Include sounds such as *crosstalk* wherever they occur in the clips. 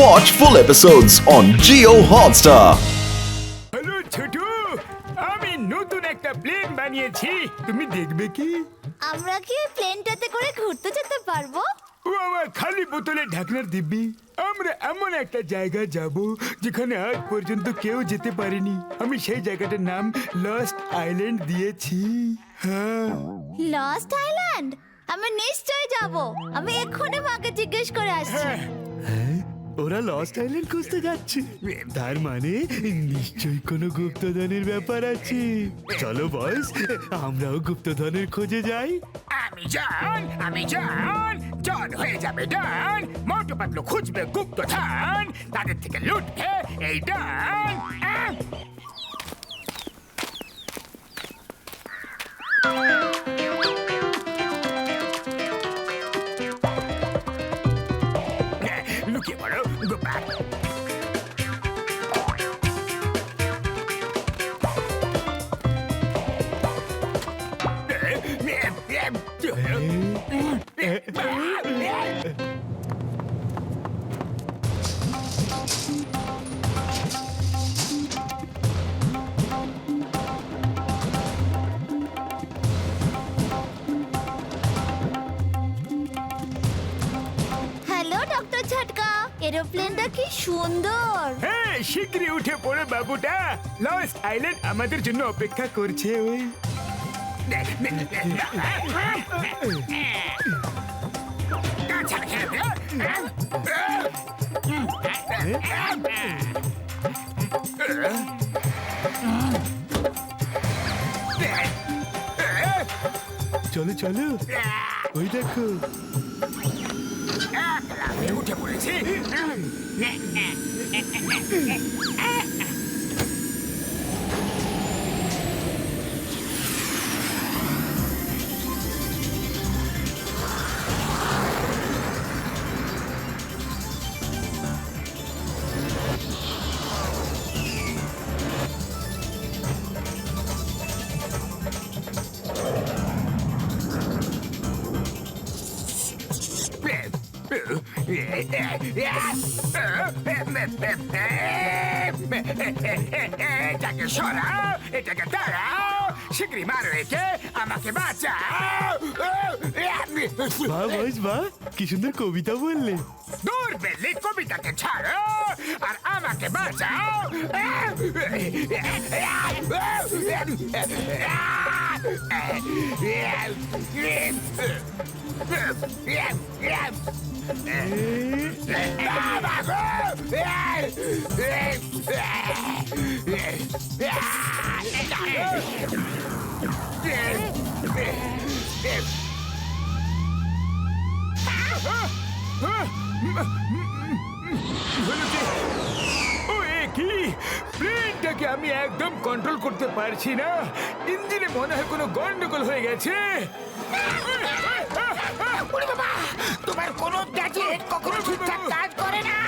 Watch full episodes on Geo Hotstar. Hello ছোট আমি নতুন একটা প্লেন বানিয়েছি। তুমি দেখবে কি? আমরা কি প্লেনটাতে করে ঘুরতে যেতে পারব? ও আমার খালি বোতলে ঢাকনার দিব্যি। আমরা এমন একটা জায়গা যাব যেখানে আজ পর্যন্ত কেউ যেতে পারেনি। আমি সেই জায়গাটার নাম লস্ট আইল্যান্ড দিয়েছি। হ্যাঁ। লস্ট আইল্যান্ড আমি নিশ্চয়ই যাব। আমি এক্ষুনি মাকে জিজ্ঞেস করে আসছি। হ্যাঁ? ওরা লস্ট আইল্যান্ড খুঁজতে যাচ্ছে। তার মানে নিশ্চয়ই কোনো গুপ্তধনের ব্যাপার আছে। চলো বয়স আমরাও গুপ্তধনের খোঁজে যাই। আমি জান আমি জান, জন হয়ে যাবে ডান। মোটু পাতলু খুঁজবে গুপ্ত ধান তাদের থেকে লুটবে এই ডান। আহ! এরোপ্লেনটা কি সুন্দর। হ্যাঁ শীঘ্রই উঠে পড়ে বাবুটা। লস্ট আইল্যান্ড আমাদের জন্য অপেক্ষা করছে ওই। চলো চলো। ওই দেখো। আমি উঠে পড়েছি দাঁড়াও শিগগিরি মার রেখে আমাকে বাঁচাও বা বয়স বা কি সুন্দর কবিতা বললে দূর বেলি কবিতাকে ছাড়ো আর আমাকে বাঁচাও এ কি? প্লেনটাকে আমি একদম কন্ট্রোল করতে পারছি না। ইঞ্জিনে মনে হয় কোনো গন্ডগোল হয়ে গেছে। ওরে বাবা তোমার কোনো গ্যাজেট কখনো ঠিকঠাক কাজ করে না।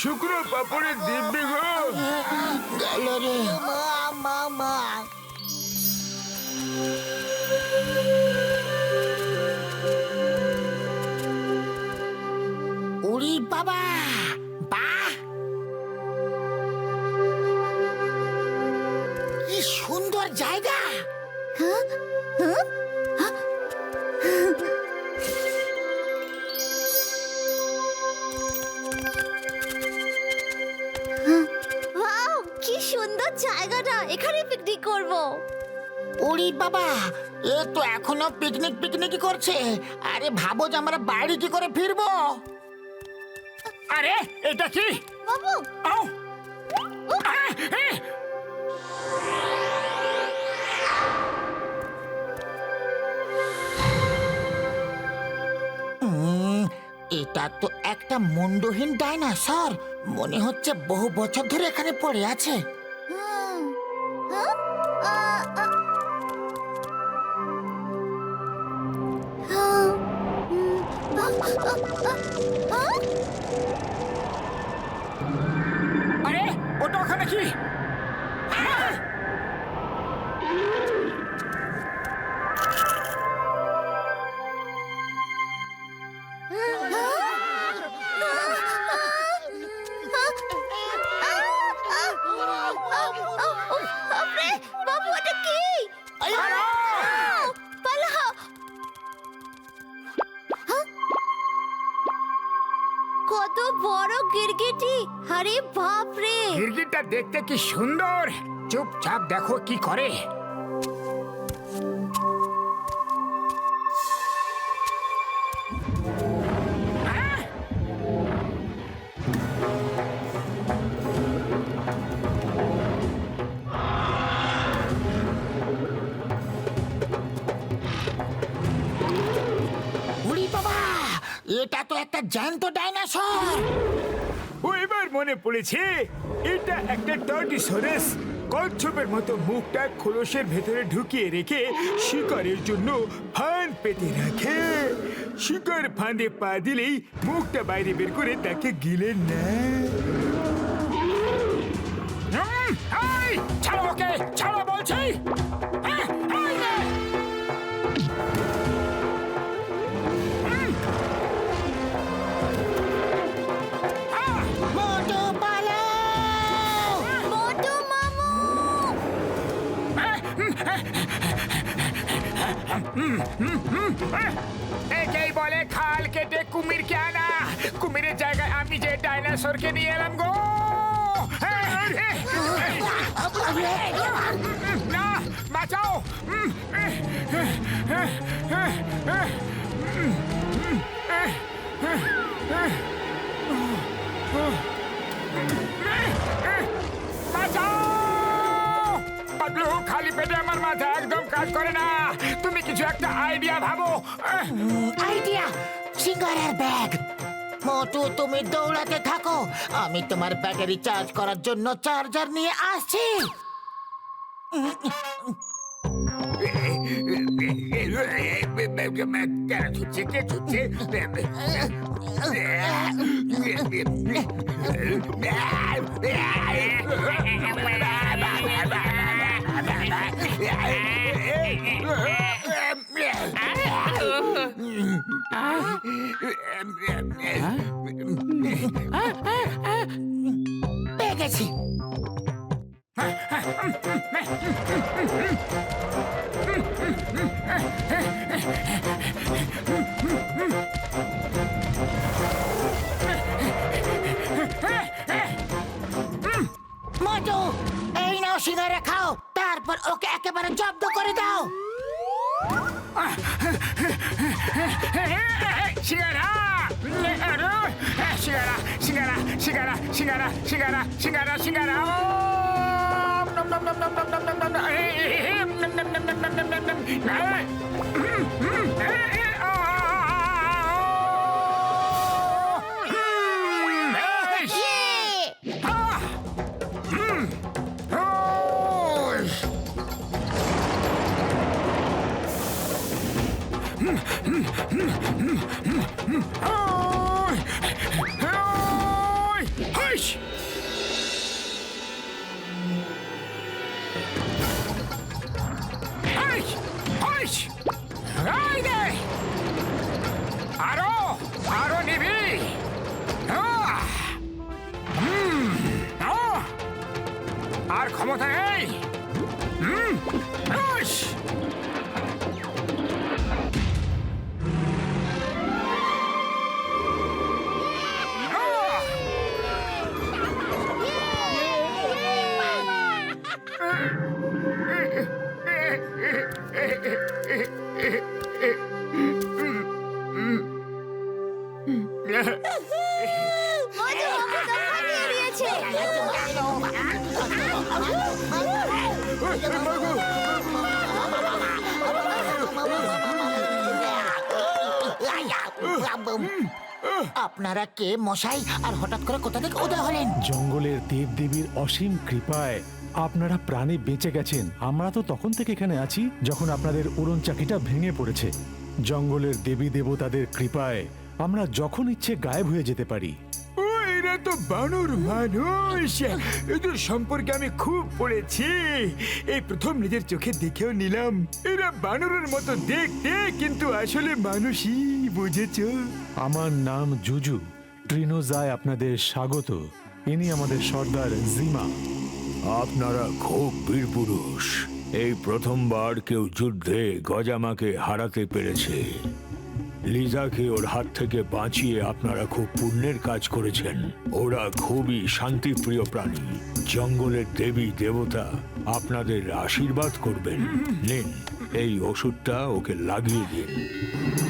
শুক্র পাপড়ের দিব্যি গো উড়ি বাবা বাহ কি সুন্দর জায়গা। পিকনিক করব। ওরে বাবা এ তো এখনও পিকনিক পিকনিকই করছে। আরে ভাবো যে আমরা বাড়ি কি করে ফিরবো। আরে এটা কি? বাবু! এ! উম, এটা তো একটা মুন্ডহীন ডাইনোসর। মনে হচ্ছে বহু বছর ধরে এখানে পড়ে আছে। あれ？音をかべき গিরগিটটা দেখতে কি সুন্দর? চুপচাপ দেখো কি করে। এটা তো একটা জ্যান্ত ডাইনোসর। ও এবার মনে পড়েছে। এটা একটা টর্টিসোরাস কচ্ছপের মতো মুখটা খোলসের ভেতরে ঢুকিয়ে রেখে শিকারের জন্য ফান পেতে রাখে। শিকার ফাঁদে পা দিলেই মুখটা বাইরে বের করে তাকে গিলে নেয়। একেই বলে খাল কেটে কুমিরকে আনা কুমিরের জায়গায় আমি যে ডাইনোসরকে নিয়ে এলাম গো না বাঁচাও পাতলু খালি পেটে আমার মাথা একদম কাজ করে না। তুমি কিছু একটা আইডিয়া ভাবো। আইডিয়া সিঙ্গারের ব্যাগ। মোটু তুমি দৌড়াতে থাকো। আমি তোমার ব্যাটারি চার্জ করার জন্য চার্জার নিয়ে আসছি। *laughs* পেয়ে গেছি মোটু এই নাও সিঙ্গারা খাও। তারপর ওকে একেবারে জব্দ করে দাও সিঙ্গারা সিঙ্গারা সিঙ্গারা সিঙ্গারা সিঙ্গারা সিঙ্গারা সিঙ্গারা সিঙ্গারা নম こもたいうん。よし。আপনারা কে মশাই? আর হঠাৎ করে কোথা থেকে উদয় হলেন? জঙ্গলের দেবদেবীর অসীম কৃপায় আপনারা প্রাণে বেঁচে গেছেন। আমরা তো তখন থেকে এখানে আছি যখন আপনাদের উড়ন চাকিটা ভেঙে পড়েছে। জঙ্গলের দেবী দেবতাদের কৃপায় আমরা যখন ইচ্ছে গায়েব হয়ে যেতে পারি। ও এরা তো বানর মানুষ। এদের সম্পর্কে আমি খুব পড়েছি। এই প্রথম নিজের চোখে দেখেও নিলাম। এরা বানরের মতো দেখতে কিন্তু আসলে মানুষই। বুঝেছ? আমার নাম জুজু। ট্রিনোজায় আপনাদের স্বাগত। ইনি আমাদের সর্দার জিমা। আপনারা খুব বীর পুরুষ। এই প্রথমবার কেউ যুদ্ধে গজামাকে হারাতে পেরেছে। লিজাকে ওর হাত থেকে বাঁচিয়ে আপনারা খুব পুণ্যের কাজ করেছেন। ওরা খুবই শান্তিপ্রিয় প্রাণী। জঙ্গলের দেবী দেবতা আপনাদের আশীর্বাদ করবেন। নিন। এই ওষুধটা ওকে লাগিয়ে দিন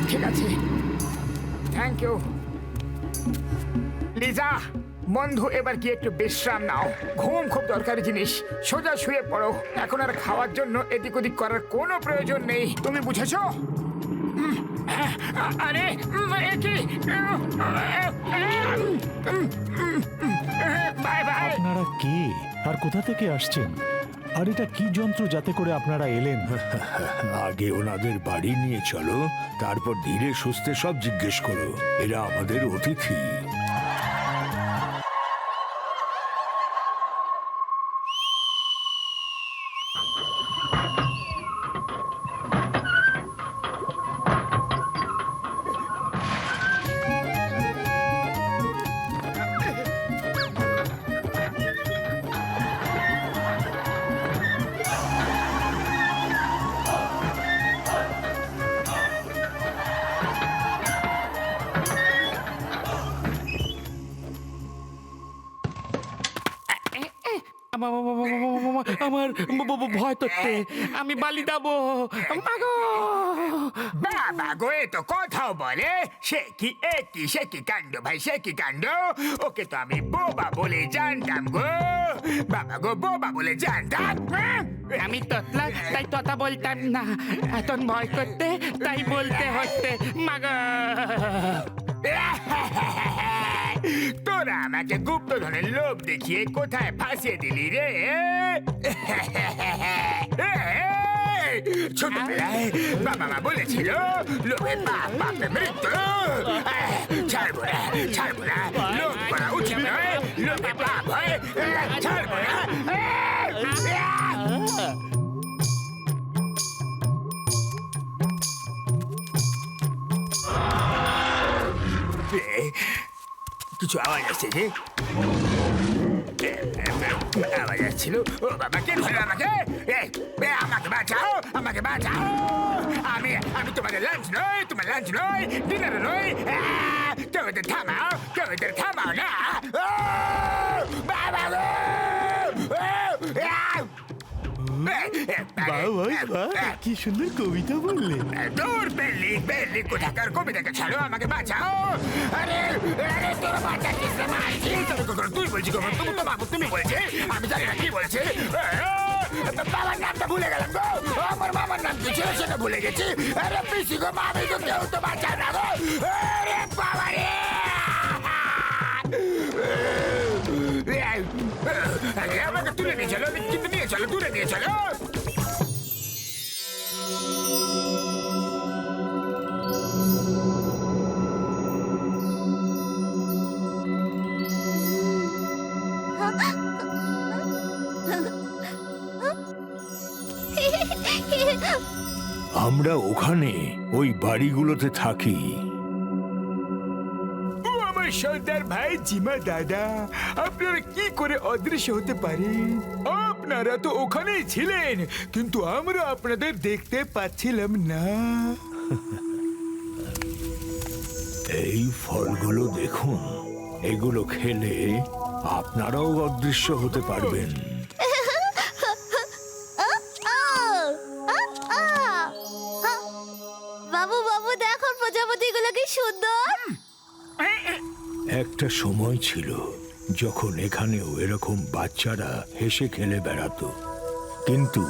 ঠিক আছে থ্যাংক ইউ লিজা বন্ধু এবার কি একটু বিশ্রাম নাও ঘুম খুব দরকারি জিনিস সোজা শুয়ে পড়ো এখন আর খাওয়ার জন্য এদিক ওদিক করার কোনো প্রয়োজন নেই তুমি বুঝেছ আরে বাই বাই আপনারা কে আর কোথা থেকে আসছেন আর এটা কি যন্ত্র যাতে করে আপনারা এলেন? *laughs* আগে ওনাদের বাড়ি নিয়ে চলো, তারপর ধীরে সুস্থে সব জিজ্ঞেস করো। এরা আমাদের অতিথি। আমার ভয় করতে। আমি বালি দাবো। মাগো। বাবা গো এ তো কথাও বলে। সে কি এ কি সে কি কাণ্ড ভাই সে কি কাণ্ড? ওকে তো আমি বোবা বলে জানতাম গো। বাবা গো বোবা বলে জানতাম হ্যাঁ? আমি তোতলা তাই তোতা বলতাম না। এখন ভয় করতে তাই বলতে হচ্ছে মাগো। *laughs* তোরা আমাকে গুপ্তধনের লোভ দেখিয়ে কোথায় ফাঁসিয়ে দিলি রে? *laughs* ছোটবেলায় বাবা মা বলেছিল, লোভে পাপ, পাপে মৃত্যু। ছাড়বো না লোভ করা উচিত নয় হয়। ছাড়বো না। কিছু আওয়াজ আসছে যে এ, এ, আওয়াজ আসছিল ও বাবা কে ধরে আমাকে এ, এ, আমাকে বাঁচাও আমাকে বাঁচাও আমি আমি তোমাদের লাঞ্চ নই তোমার লাঞ্চ নই ডিনার নই। আহ, কেউ এদের থামাও কেউ এদের থামাও না। কি সুন্দর কবিতা বললে দূর বেল্লি বেল্লি কোথাকার কবিতাকে ছাড়ো আমাকে বাঁচাও আরে আরে তোর বাঁচাচ্ছিস না কখন তুই বলছি কখন তুমি তো বাবু তুমি বলছে আমি জানি না কি বলছে বাবার নামটা ভুলে গেলাম গো আমার মামার নাম কি ছিল সেটা ভুলে গেছি আরে পিসি গো মামি তো কেউ তো বাঁচাও না গো আরে বাবা রে আমাকে তুলে নিয়ে চলো কিন্তু নিয়ে চলো দূরে নিয়ে চলো ওখানে ওই বাড়িগুলোতে থাকি। ও আমার সর্দার ভাই জিমা দাদা আপনারা কি করে অদৃশ্য হতে পারেন আপনারা তো ওখানেই ছিলেন কিন্তু আমরা আপনাদের দেখতে পাচ্ছিলাম না। এই ফলগুলো দেখুন এগুলো খেলে আপনারাও অদৃশ্য হতে পারবেন। একটা সময় ছিল যখন এখানেও এরকম বাচ্চারা হেসে খেলে বেড়াতো। কিন্তু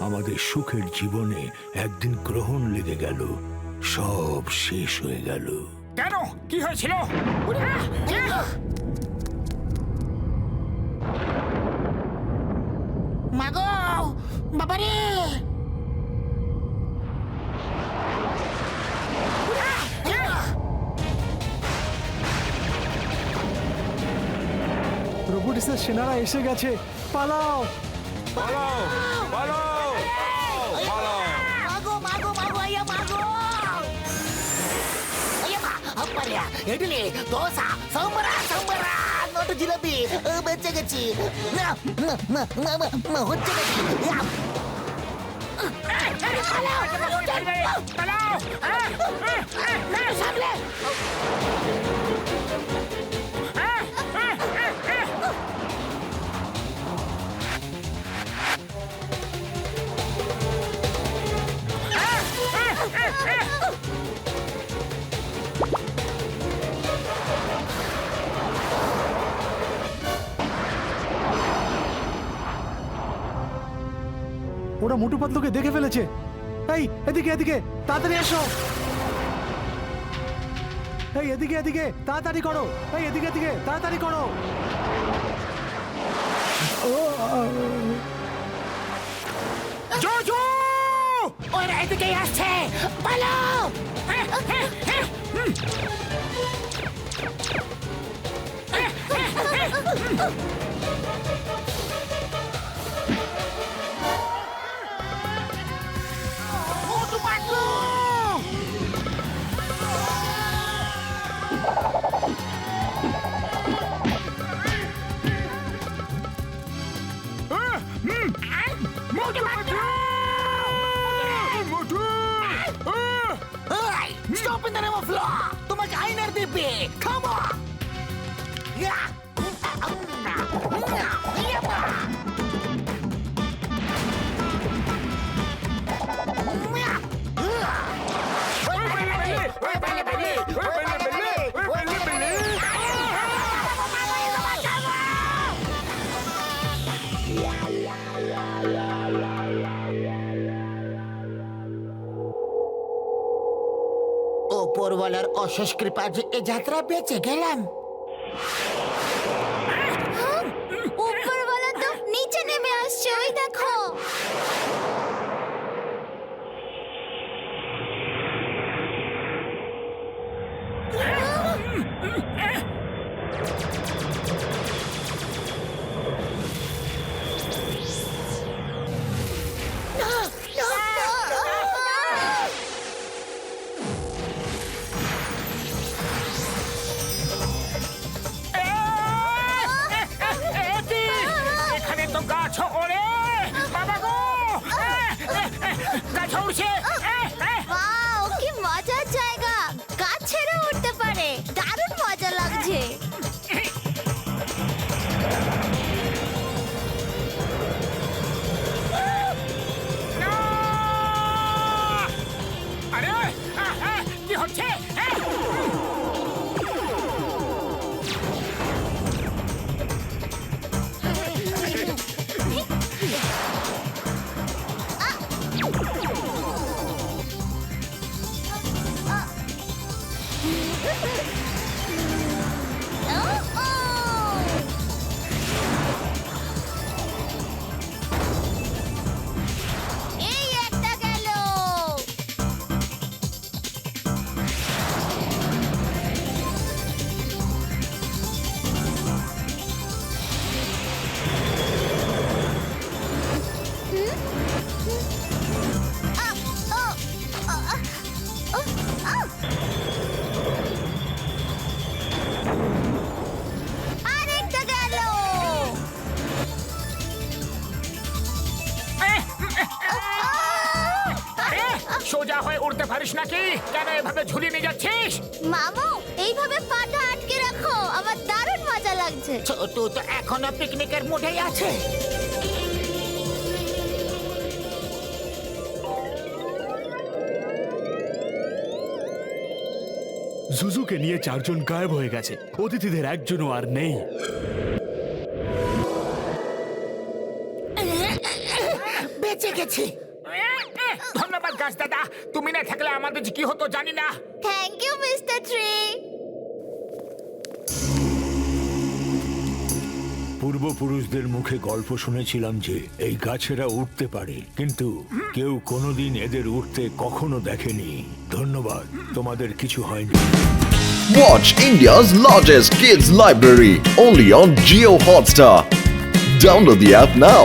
আমাদের সুখের জীবনে একদিন গ্রহণ লেগে গেল, সব শেষ হয়ে গেল। কেন? কি হয়েছিল? পুলিশের সেনারা এসে গেছে। পালাও। পালাও পালাও পালাও। মাগো মাগো মাগো আয়া মাগো। আয়া মা আপালিয়া ইডলি দোসা ওরা মোটু পাতলুকে দেখে ফেলেছে। এই, এদিকে এদিকে, তাড়াতাড়ি এসো। এই, এদিকে এদিকে, তাড়াতাড়ি করো। এই, এদিকে এদিকে, তাড়াতাড়ি করো। ওরা এদিকে আসছে। পালো ওপরওয়ালার অশেষ কৃপা যে এ যাত্রা বেঁচে গেলাম। Mario, এখনও পিকনিকের মুডেই আছে। জুজুকে নিয়ে চারজন গায়েব হয়ে গেছে। অতিথিদের একজনও আর নেই। বেঁচে গেছি। ধন্যবাদ গাছ দাদা। তুমি না থাকলে আমাদের যে কি হতো জানি না। থ্যাংক ইউ মিস্টার ট্রি পূর্বপুরুষদের মুখে গল্প শুনেছিলাম যে এই গাছেরা উঠতে পারে, কিন্তু কেউ কোনোদিন এদের উঠতে কখনো দেখেনি ধন্যবাদ, তোমাদের কিছু হয়নি Watch India's largest kids library, only on Geo Hotstar. Download the app now.